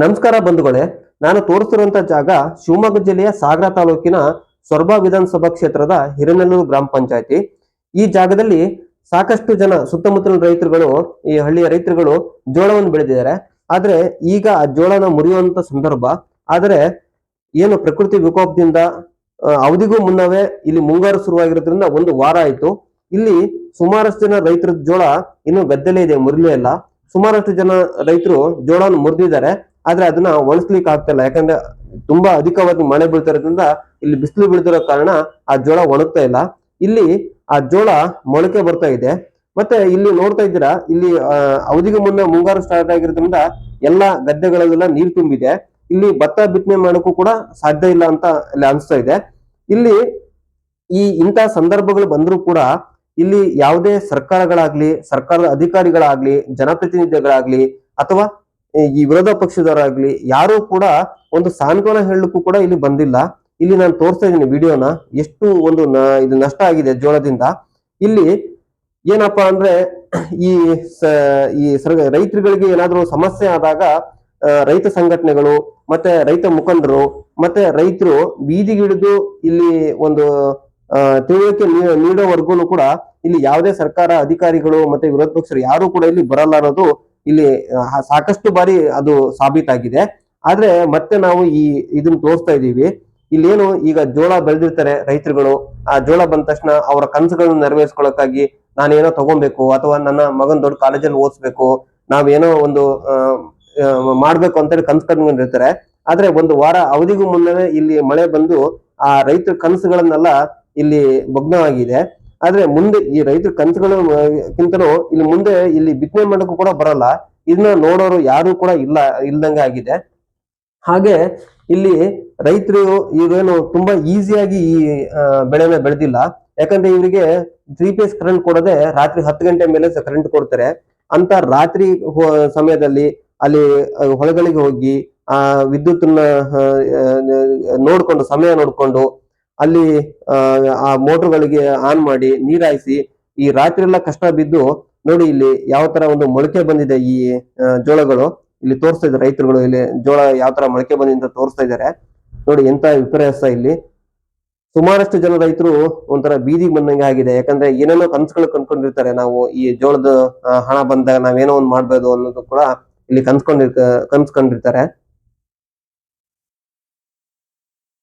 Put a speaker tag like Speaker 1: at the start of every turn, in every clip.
Speaker 1: ನಮಸ್ಕಾರ ಬಂಧುಗಳೇ, ನಾನು ತೋರಿಸಿರುವಂತ ಜಾಗ ಶಿವಮೊಗ್ಗ ಜಿಲ್ಲೆಯ ಸಾಗರ ತಾಲೂಕಿನ ಸೊರಬ ವಿಧಾನಸಭಾ ಕ್ಷೇತ್ರದ ಹಿರೇನೆಲ್ಲೂರು ಗ್ರಾಮ ಪಂಚಾಯತಿ. ಈ ಜಾಗದಲ್ಲಿ ಸಾಕಷ್ಟು ಜನ ಸುತ್ತಮುತ್ತಲಿನ ರೈತರುಗಳು, ಈ ಹಳ್ಳಿಯ ರೈತರುಗಳು ಜೋಳವನ್ನು ಬೆಳೆದಿದ್ದಾರೆ. ಆದ್ರೆ ಈಗ ಆ ಜೋಳನ ಮುರಿಯುವಂತ ಸಂದರ್ಭ, ಆದರೆ ಏನು ಪ್ರಕೃತಿ ವಿಕೋಪದಿಂದ ಅವಧಿಗೂ ಮುನ್ನವೇ ಇಲ್ಲಿ ಮುಂಗಾರು ಶುರುವಾಗಿರೋದ್ರಿಂದ ಒಂದು ವಾರ ಆಯ್ತು. ಇಲ್ಲಿ ಸುಮಾರಷ್ಟು ಜನ ರೈತರ ಜೋಳ ಇನ್ನು ಗದ್ದೆಲೇ ಇದೆ, ಮುರಿಲೇ ಇಲ್ಲ. ಸುಮಾರಷ್ಟು ಜನ ರೈತರು ಜೋಳನ ಮುರಿದಿದ್ದಾರೆ. ಆದ್ರೆ ಅದನ್ನ ಒಣಸ್ಲಿಕ್ಕೆ ಇಲ್ಲ. ಯಾಕಂದ್ರೆ ತುಂಬಾ ಅಧಿಕವಾಗಿ ಮಳೆ ಬೀಳ್ತಿರೋದ್ರಿಂದ ಇಲ್ಲಿ ಬಿಸಿಲು ಬೀಳ್ತಿರೋ ಕಾರಣ ಆ ಜೋಳ ಒಣಗ್ತಾ ಇಲ್ಲ. ಇಲ್ಲಿ ಆ ಜೋಳ ಮೊಳಕೆ ಬರ್ತಾ ಇದೆ. ಮತ್ತೆ ಇಲ್ಲಿ ನೋಡ್ತಾ ಇದ್ದೀರಾ, ಇಲ್ಲಿ ಅವಧಿಗೆ ಮುನ್ನ ಮುಂಗಾರು ಸ್ಟಾರ್ಟ್ ಆಗಿರೋದ್ರಿಂದ ಎಲ್ಲಾ ಗದ್ದೆಗಳಲ್ಲೆಲ್ಲ ನೀರು ತುಂಬಿದೆ. ಇಲ್ಲಿ ಭತ್ತ ಬಿತ್ತನೆ ಮಾಡೋಕ್ಕೂ ಕೂಡ ಸಾಧ್ಯ ಇಲ್ಲ ಅಂತ ಇಲ್ಲಿ ಅನಿಸ್ತಾ ಇದೆ. ಇಲ್ಲಿ ಈ ಇಂಥ ಸಂದರ್ಭಗಳು ಬಂದರೂ ಕೂಡ ಇಲ್ಲಿ ಯಾವುದೇ ಸರ್ಕಾರಗಳಾಗ್ಲಿ, ಸರ್ಕಾರದ ಅಧಿಕಾರಿಗಳಾಗ್ಲಿ, ಜನಪ್ರತಿನಿಧಿಗಳಾಗ್ಲಿ ಅಥವಾ ಈ ವಿರೋಧ ಪಕ್ಷದವರಾಗ್ಲಿ, ಯಾರು ಕೂಡ ಒಂದು ಸಾಂತ್ವನ ಹೇಳಲಿಕ್ಕೂ ಕೂಡ ಇಲ್ಲಿ ಬಂದಿಲ್ಲ. ಇಲ್ಲಿ ನಾನು ತೋರಿಸ್ತಾ ಇದ್ದೀನಿ ವಿಡಿಯೋನ, ಎಷ್ಟು ಒಂದು ಇದು ನಷ್ಟ ಆಗಿದೆ ಜೋಳದಿಂದ. ಇಲ್ಲಿ ಏನಪ್ಪಾ ಅಂದ್ರೆ, ಈ ಈ ರೈತರುಗಳಿಗೆ ಏನಾದ್ರೂ ಸಮಸ್ಯೆ ಆದಾಗ ರೈತ ಸಂಘಟನೆಗಳು, ಮತ್ತೆ ರೈತ ಮುಖಂಡರು, ಮತ್ತೆ ರೈತರು ಬೀದಿಗಿಡಿದು ಇಲ್ಲಿ ಒಂದು ತಿಳುವಳಿಕೆ ನೀಡೋವರೆಗೂ ಕೂಡ ಇಲ್ಲಿ ಯಾವುದೇ ಸರ್ಕಾರ ಅಧಿಕಾರಿಗಳು, ಮತ್ತೆ ವಿರೋಧ ಪಕ್ಷರು ಯಾರು ಕೂಡ ಇಲ್ಲಿ ಬರಲ್ಲ ಅನ್ನೋದು ಇಲ್ಲಿ ಸಾಕಷ್ಟು ಬಾರಿ ಅದು ಸಾಬೀತಾಗಿದೆ. ಆದ್ರೆ ಮತ್ತೆ ನಾವು ಈ ಇದನ್ನ ತೋರಿಸ್ತಾ ಇದೀವಿ ಇಲ್ಲೇನು ಈಗ ಜೋಳ ಬೆಳೆದಿರ್ತಾರೆ ರೈತರುಗಳು. ಆ ಜೋಳ ಬಂದ ತಕ್ಷಣ ಅವರ ಕನಸುಗಳನ್ನ ನೆರವೇರಿಸ್ಕೊಳ್ಳೋಕ್ಕಾಗಿ ನಾನೇನೋ ತಗೊಬೇಕು ಅಥವಾ ನನ್ನ ಮಗನ್ ದೊಡ್ಡ ಕಾಲೇಜಲ್ಲಿ ಓದಿಸ್ಬೇಕು, ನಾವೇನೋ ಒಂದು ಮಾಡ್ಬೇಕು ಅಂತೇಳಿ ಕನ್ಸು ಕಂಡ್ಕೊಂಡಿರ್ತಾರೆ ಆದ್ರೆ ಒಂದು ವಾರ ಅವಧಿಗೂ ಮುನ್ನವೇ ಇಲ್ಲಿ ಮಳೆ ಬಂದು ಆ ರೈತರ ಕನಸುಗಳನ್ನೆಲ್ಲ ಇಲ್ಲಿ ಭಗ್ನವಾಗಿದೆ. ಆದ್ರೆ ಮುಂದೆ ಈ ರೈತರ ಕಿಂತನೂ ಇಲ್ಲಿ ಮುಂದೆ ಇಲ್ಲಿ ಬಿತ್ತನೆ ಮಾಡೋಕ್ಕೂ ಕೂಡ ಬರಲ್ಲ. ಇದನ್ನ ನೋಡೋರು ಯಾರು ಕೂಡ ಇಲ್ಲ, ಇಲ್ದಂಗೆ ಆಗಿದೆ. ಹಾಗೆ ಇಲ್ಲಿ ರೈತರು ಇವೇನು ತುಂಬಾ ಈಸಿಯಾಗಿ ಈ ಬೆಳೆನ ಬೆಳೆದಿಲ್ಲ. ಯಾಕಂದ್ರೆ ಇವರಿಗೆ ತ್ರೀ ಪೇಸ್ ಕರೆಂಟ್ ಕೊಡದೆ ರಾತ್ರಿ ಹತ್ತು ಗಂಟೆ ಮೇಲೆ ಕರೆಂಟ್ ಕೊಡ್ತಾರೆ. ಅಂತ ರಾತ್ರಿ ಸಮಯದಲ್ಲಿ ಅಲ್ಲಿ ಹೊಲಗಳಿಗೆ ಹೋಗಿ, ಆ ವಿದ್ಯುತ್ ನೋಡ್ಕೊಂಡು, ಸಮಯ ನೋಡ್ಕೊಂಡು ಅಲ್ಲಿ ಆ, ಮೋಟರ್ ಮೋಟರ್ಗಳಿಗೆ ಆನ್ ಮಾಡಿ ನೀರಾಯಿಸಿ ಈ ರಾತ್ರಿ ಎಲ್ಲ ಕಷ್ಟ ಬಿದ್ದು ನೋಡಿ ಇಲ್ಲಿ ಯಾವ ತರ ಒಂದು ಮೊಳಕೆ ಬಂದಿದೆ ಈ ಜೋಳಗಳು. ಇಲ್ಲಿ ತೋರಿಸ್ತಾ ಇದ್ದಾರೆ ರೈತರುಗಳು ಇಲ್ಲಿ ಜೋಳ ಯಾವ ತರ ಮೊಳಕೆ ಬಂದಿದೆ ಅಂತ ತೋರಿಸ್ತಾ ಇದ್ದಾರೆ. ನೋಡಿ ಎಂತ ವಿಪರ್ಯಾಸ ಇಲ್ಲಿ. ಸುಮಾರಷ್ಟು ಜನ ರೈತರು ಒಂಥರ ಬೀದಿಗೆ ಬಂದಂಗೆ ಆಗಿದೆ. ಯಾಕಂದ್ರೆ ಏನೇನೋ ಕನ್ಸುಗಳು ಕಂಡ್ಕೊಂಡಿರ್ತಾರೆ. ನಾವು ಈ ಜೋಳದ ಹಣ ಬಂದಾಗ ನಾವೇನೋ ಒಂದ್ ಮಾಡ್ಬೋದು ಅನ್ನೋದು ಕೂಡ ಇಲ್ಲಿ ಕನ್ಸ್ಕೊಂಡಿರ್ತ ಕನ್ಸ್ಕೊಂಡಿರ್ತಾರೆ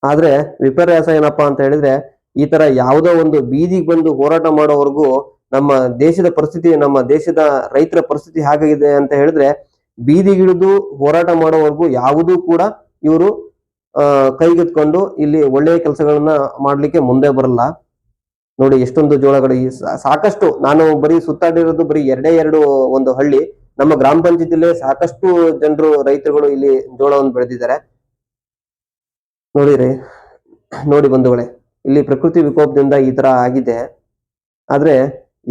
Speaker 1: ಆದ್ರೆ ವಿಪರ್ಯಾಸ ಏನಪ್ಪಾ ಅಂತ ಹೇಳಿದ್ರೆ ಈ ತರ ಯಾವುದೋ ಒಂದು ಬೀದಿಗೆ ಬಂದು ಹೋರಾಟ ಮಾಡೋವರೆಗೂ ನಮ್ಮ ದೇಶದ ಪರಿಸ್ಥಿತಿ, ನಮ್ಮ ದೇಶದ ರೈತರ ಪರಿಸ್ಥಿತಿ ಹಾಗಾಗಿದೆ ಅಂತ ಹೇಳಿದ್ರೆ ಬೀದಿಗಿಳಿದು ಹೋರಾಟ ಮಾಡೋವರೆಗೂ ಯಾವುದೂ ಕೂಡ ಇವರು ಕೈಗೆತ್ಕೊಂಡು ಇಲ್ಲಿ ಒಳ್ಳೆಯ ಕೆಲಸಗಳನ್ನ ಮಾಡ್ಲಿಕ್ಕೆ ಮುಂದೆ ಬರಲ್ಲ. ನೋಡಿ ಎಷ್ಟೊಂದು ಜೋಳಗಳು ಸಾಕಷ್ಟು ನಾನು ಬರೀ ಸುತ್ತಾಡಿರೋದು ಬರೀ ಎರಡೇ ಎರಡು ಒಂದು ಹಳ್ಳಿ. ನಮ್ಮ ಗ್ರಾಮ ಪಂಚಾಯತಿಲೇ ಸಾಕಷ್ಟು ಜನರು, ರೈತರುಗಳು ಇಲ್ಲಿ ಜೋಳವನ್ನು ಬೆಳೆದಿದ್ದಾರೆ. ನೋಡಿರಿ, ನೋಡಿ ಬಂಧುಗಳೇ, ಇಲ್ಲಿ ಪ್ರಕೃತಿ ವಿಕೋಪದಿಂದ ಈ ತರ ಆಗಿದೆ. ಆದ್ರೆ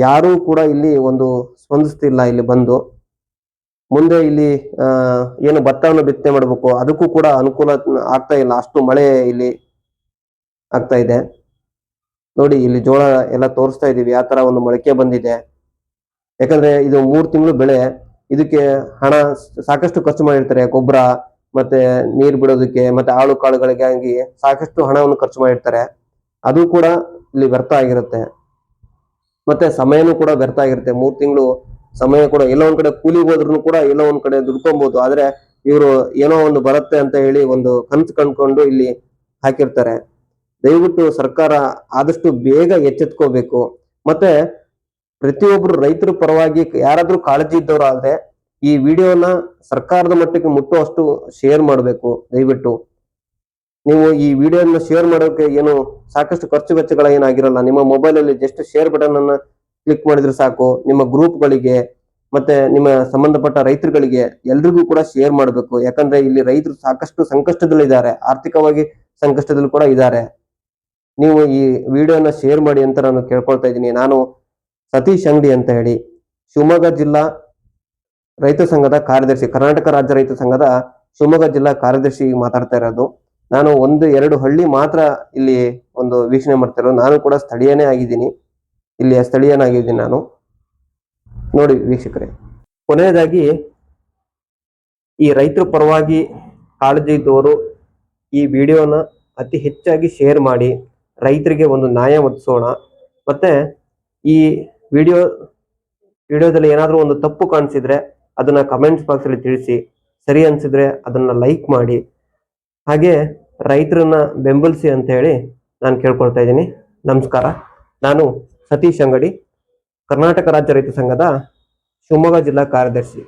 Speaker 1: ಯಾರೂ ಕೂಡ ಇಲ್ಲಿ ಒಂದು ಸ್ಪಂದಿಸ್ತಿಲ್ಲ, ಇಲ್ಲಿ ಬಂದು. ಮುಂದೆ ಇಲ್ಲಿ ಏನು ಭತ್ತವನ್ನು ಬಿತ್ತನೆ ಮಾಡಬೇಕು, ಅದಕ್ಕೂ ಕೂಡ ಅನುಕೂಲ ಆಗ್ತಾ ಇಲ್ಲ. ಅಷ್ಟು ಮಳೆ ಇಲ್ಲಿ ಆಗ್ತಾ ಇದೆ. ನೋಡಿ, ಇಲ್ಲಿ ಜೋಳ ಎಲ್ಲ ತೋರಿಸ್ತಾ ಇದೀವಿ ಆ ತರ ಒಂದು ಮೊಳಕೆ ಬಂದಿದೆ. ಯಾಕಂದ್ರೆ ಇದು ಮೂರು ತಿಂಗಳು ಬೆಳೆ, ಇದಕ್ಕೆ ಹಣ ಸಾಕಷ್ಟು ಖರ್ಚು ಮಾಡಿರ್ತಾರೆ, ಗೊಬ್ಬರ ಮತ್ತೆ ನೀರ್ ಬಿಡೋದಕ್ಕೆ ಮತ್ತೆ ಆಳು ಕಾಳುಗಳಿಗಾಗಿ ಸಾಕಷ್ಟು ಹಣವನ್ನು ಖರ್ಚು ಮಾಡಿರ್ತಾರೆ. ಅದು ಕೂಡ ಇಲ್ಲಿ ವ್ಯರ್ಥ ಆಗಿರುತ್ತೆ. ಮತ್ತೆ ಸಮಯನೂ ಕೂಡ ವ್ಯರ್ಥ ಆಗಿರುತ್ತೆ. ಮೂರ್ ತಿಂಗಳು ಸಮಯ ಕೂಡ ಎಲ್ಲೋ ಒಂದ್ ಕಡೆ ಕೂಲಿಗೆ ಹೋದ್ರು ಕೂಡ ಎಲ್ಲೋ ಒಂದ್ ಕಡೆ ದುಡ್ಕೊಬಹುದು ಆದ್ರೆ ಇವರು ಏನೋ ಒಂದು ಬರುತ್ತೆ ಅಂತ ಹೇಳಿ ಒಂದು ಕನ್ಸು ಕಂಡ್ಕೊಂಡು ಇಲ್ಲಿ ಹಾಕಿರ್ತಾರೆ. ದಯವಿಟ್ಟು ಸರ್ಕಾರ ಆದಷ್ಟು ಬೇಗ ಎಚ್ಚೆತ್ಕೋಬೇಕು. ಮತ್ತೆ ಪ್ರತಿಯೊಬ್ರು ರೈತರ ಪರವಾಗಿ ಯಾರಾದ್ರೂ ಕಾಳಜಿ ಇದ್ದವರಾದ್ರೆ ಈ ವಿಡಿಯೋನ ಸರ್ಕಾರದ ಮಟ್ಟಕ್ಕೆ ಮುಟ್ಟುವಷ್ಟು ಶೇರ್ ಮಾಡಬೇಕು. ದಯವಿಟ್ಟು ನೀವು ಈ ವಿಡಿಯೋನ ಶೇರ್ ಮಾಡೋಕೆ ಏನು ಸಾಕಷ್ಟು ಖರ್ಚು ವೆಚ್ಚಗಳ ಏನಾಗಿರಲ್ಲ. ನಿಮ್ಮ ಮೊಬೈಲ್ ಅಲ್ಲಿ ಜಸ್ಟ್ ಶೇರ್ ಬಟನ್ ಅನ್ನ ಕ್ಲಿಕ್ ಮಾಡಿದ್ರೆ ಸಾಕು. ನಿಮ್ಮ ಗ್ರೂಪ್ಗಳಿಗೆ ಮತ್ತೆ ನಿಮ್ಮ ಸಂಬಂಧಪಟ್ಟ ರೈತರುಗಳಿಗೆ ಎಲ್ರಿಗೂ ಕೂಡ ಶೇರ್ ಮಾಡಬೇಕು. ಯಾಕಂದ್ರೆ ಇಲ್ಲಿ ರೈತರು ಸಾಕಷ್ಟು ಸಂಕಷ್ಟದಲ್ಲಿದ್ದಾರೆ ಆರ್ಥಿಕವಾಗಿ ಸಂಕಷ್ಟದಲ್ಲಿ ಕೂಡ ಇದ್ದಾರೆ. ನೀವು ಈ ವಿಡಿಯೋನ ಶೇರ್ ಮಾಡಿ ಅಂತ ನಾನು ಕೇಳ್ಕೊಳ್ತಾ ಇದ್ದೀನಿ. ನಾನು ಸತೀಶ್ ಅಂಗಡಿ ಅಂತ ಹೇಳಿ. ಶಿವಮೊಗ್ಗ ಜಿಲ್ಲಾ ರೈತ ಸಂಘದ ಕಾರ್ಯದರ್ಶಿ, ಕರ್ನಾಟಕ ರಾಜ್ಯ ರೈತ ಸಂಘದ ಶಿವಮೊಗ್ಗ ಜಿಲ್ಲಾ ಕಾರ್ಯದರ್ಶಿ ಮಾತಾಡ್ತಾ ಇರೋದು. ನಾನು ಒಂದು, ಎರಡು ಹಳ್ಳಿ ಮಾತ್ರ ಇಲ್ಲಿ ಒಂದು ವೀಕ್ಷಣೆ ಮಾಡ್ತಾ ಇರೋದು. ನಾನು ಕೂಡ ಸ್ಥಳೀಯನೇ ಆಗಿದ್ದೀನಿ. ಇಲ್ಲಿಯ ಸ್ಥಳೀಯನಾಗಿದ್ದೀನಿ ನಾನು. ನೋಡಿ ವೀಕ್ಷಕರೇ, ಕೊನೆಯದಾಗಿ ಈ ರೈತರ ಪರವಾಗಿ ಕಾಳಜಿ ಇದ್ದವರು ಈ ವಿಡಿಯೋನ ಅತಿ ಹೆಚ್ಚಾಗಿ ಶೇರ್ ಮಾಡಿ, ರೈತರಿಗೆ ಒಂದು ನ್ಯಾಯ ಒದಗಿಸೋಣ. ಮತ್ತೆ ಈ ವಿಡಿಯೋ, ವಿಡಿಯೋದಲ್ಲಿ ಏನಾದರೂ ಒಂದು ತಪ್ಪು ಕಾಣಿಸಿದ್ರೆ ಅದನ್ನ ಕಮೆಂಟ್ಸ್ ಬಾಕ್ಸ್ ಅಲ್ಲಿ ತಿಳಿಸಿ, ಸರಿ ಅನ್ಸಿದ್ರೆ ಅದನ್ನ ಲೈಕ್ ಮಾಡಿ. ಹಾಗೆ ರೈತರನ್ನ ಬೆಂಬಲಿಸಿ ಅಂತ ಹೇಳಿ ನಾನು ಕೇಳ್ಕೊಳ್ತಾ ಇದ್ದೀನಿ. ನಮಸ್ಕಾರ. ನಾನು ಸತೀಶ್ ಅಂಗಡಿ, ಕರ್ನಾಟಕ ರಾಜ್ಯ ರೈತ ಸಂಘದ ಶಿವಮೊಗ್ಗ ಜಿಲ್ಲಾ ಕಾರ್ಯದರ್ಶಿ.